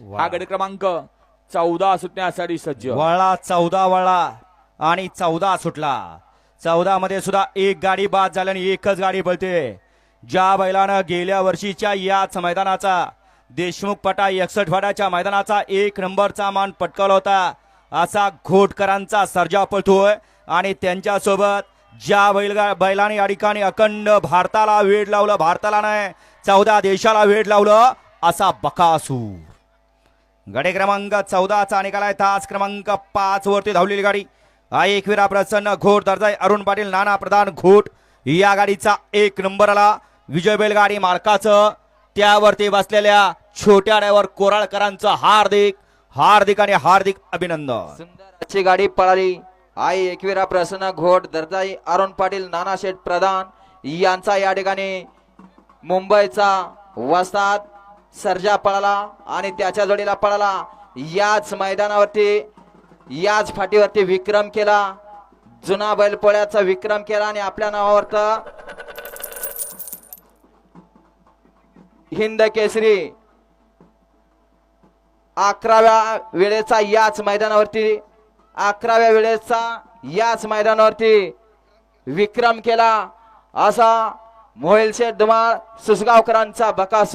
हा गड क्रमांक चौदा सुटण्यासाठी सज्ज. वळला चौदा वळला आणि चौदा सुटला. चौदा मध्ये सुद्धा एक गाडी बाद झाल्याने एकच गाडी पळते. ज्या बैलानं गेल्या वर्षीच्या याच मैदानाचा देशमुख पटा एकसठ फाड्याच्या मैदानाचा एक नंबरचा मान पटकावला होता. असा घोटकरांचा सर्जा पळतोय आणि त्यांच्यासोबत ज्या बैलगा बैलाने या ठिकाणी अखंड भारताला वेड लावलं भारताला नाही चौदा देशाला वेड लावलं असा बकासूर. गाडी क्रमांक चौदाचा निकाल आहे. तास क्रमांक पाच वरती धावलेली गाडी. आहे एकविरा प्रसन्न घोट दर्जाय अरुण पाटील नाना प्रधान घोट. या गाडीचा एक नंबर आला. विजय बैलगाडी मालकाचं. त्यावरती बसलेल्या छोट्या ड्रायव्हर कोराळकरांचं हार्दिक हार्दिक आणि हार्दिक अभिनंदन. सुंदर गाडी पळाली. आई एकविरा प्रसन्न घोट दर्जाई अरुण पाटील नानाशेठ प्रधान यांचा या ठिकाणी मुंबईचा वस्ताद सर्जा पळाला आणि त्याच्या जोडीला पळाला. याच मैदानावरती याच फाटीवरती विक्रम केला. जुना बैलपोळ्याचा विक्रम केला आणि आपल्या नावावरत हिंद केसरी अकराव्या वेळेचा याच मैदानावरती अकराव्या वेळेचा याच मैदानावरती विक्रम केला. असा मोहिल शेठ धुमाळ सुसगावकरांचा बकास